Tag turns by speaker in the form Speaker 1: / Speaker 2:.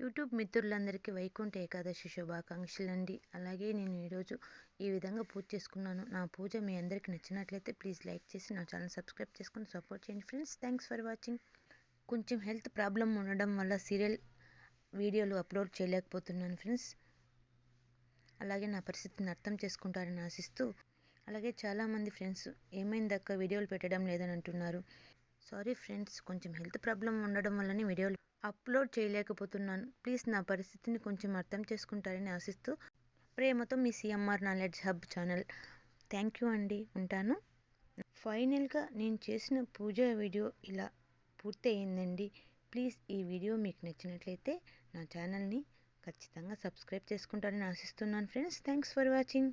Speaker 1: YouTube మిత్రులందరికీ వైకుంఠ ఏకాదశి శుభాకాంక్షలు అండి అలాగే నేను ఈరోజు ఈ విధంగా పూజ చేసుకున్నాను. నా పూజ మీ అందరికీ నచ్చినట్లయితే ప్లీజ్ లైక్ చేసి నా ఛానల్ సబ్స్క్రైబ్ చేసుకొని సపోర్ట్ చేయండి ఫ్రెండ్స్. Thanks for watching. కొంచెం హెల్త్ ప్రాబ్లం ఉండడం వల్ల సీరియల్ వీడియోలు అప్లోడ్ చేయలేకపోతున్నాను ఫ్రెండ్స్. అలాగే నా పరిస్థితిని అర్థం చేసుకుంటారని ఆశిస్తూ అలాగే చాలామంది ఫ్రెండ్స్ ఏమైందక్క వీడియోలు పెట్టడం లేదని అంటున్నారు. సారీ ఫ్రెండ్స్ కొంచెం హెల్త్ ప్రాబ్లం ఉండడం వల్లనే వీడియోలు అప్లోడ్ చేయలేకపోతున్నాను. ప్లీజ్ నా పరిస్థితిని కొంచెం అర్థం చేసుకుంటారని ఆశిస్తూ ప్రేమతో మీ CMR knowledge hub channel. Thank you అండి. ఉంటాను. ఫైనల్గా నేను చేసిన పూజ వీడియో ఇలా పూర్తి అయిందండి ప్లీజ్ ఈ వీడియో మీకు నచ్చినట్లయితే నా ఛానల్ని ఖచ్చితంగా సబ్స్క్రైబ్ చేసుకుంటారని ఆశిస్తున్నాను ఫ్రెండ్స్. Thanks for watching.